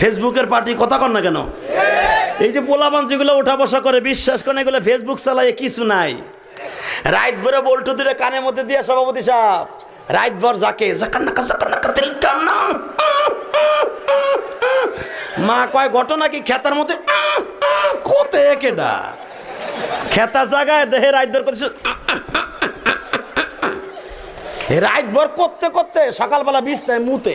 ফেসবুকের পার্টি কথা কর না কেন? এই যে পোলাবান যেগুলো ওঠা বসা করে, বিশ্বাস করে এগুলো ফেসবুক চালায় কিছু নাই। রাত ভরে বল্টু দূরে কানের মধ্যে দিয়ে সভাপতি সাহেব রাত ভর যাকে মা কয়, ঘটনা কি খেতার মধ্যে? কোতে কেডা খেতা জায়গায় দেহে রাত ভর করছে রাত ভর করতে করতে সকালবেলা বিছনায় মুতে।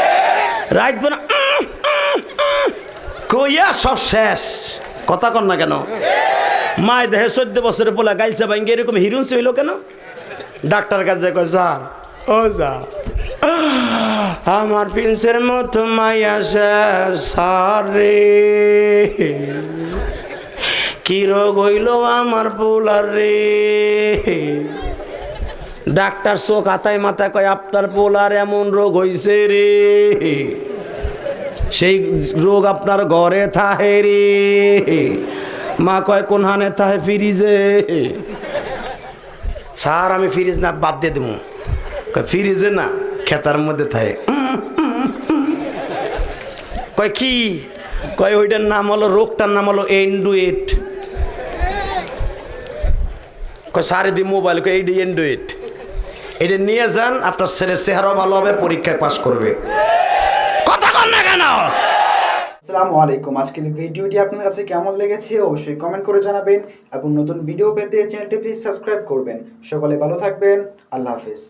রাত বোনা কইয়া সব শেষ। কথা কর না কেন? মায় দেহে চোদ্দ বছরে পোলা গাইছে ভাঙ্গে এরকম হিরুন হইল কেন? ডাক্তার কাছে কয় যা ও যা আমার পিন্সের মতো মাইয়া শেষ সারে কি রোগ হইল আমার পোলার রে? ডাক্তার চোখ আতায় মাথায় কয়, আপনার পোলার এমন রোগ হইছে রে। সেই রোগ আপনার ঘরে থাহে রে। মা কয়, কোন হানে থাহে ফ্রিজে? স্যার, আমি ফ্রিজ না, বাদ দিয়ে দেবো ফ্রিজে না, খেতার মধ্যে থাকে কয়, কি? কয়, ওইটার নাম হলো, রোগটার নাম হলো এন্ডুয়েট কয়, সারে দি মোবাইল, কয় এইটি এন্ডুয়েট এটা নিয়ে যান আপনার ছেলের চেহারা ভালো হবে পরীক্ষায় পাশ করবে। কথা কর না কেন? আসসালামু আলাইকুম। আজকের ভিডিওটি আপনার কাছে কেমন লেগেছে অবশ্যই কমেন্ট করে জানাবেন। এবং নতুন ভিডিও পেতে চ্যানেলটি প্লিজ সাবস্ক্রাইব করবেন। সকলে ভালো থাকবেন। আল্লাহ হাফিজ।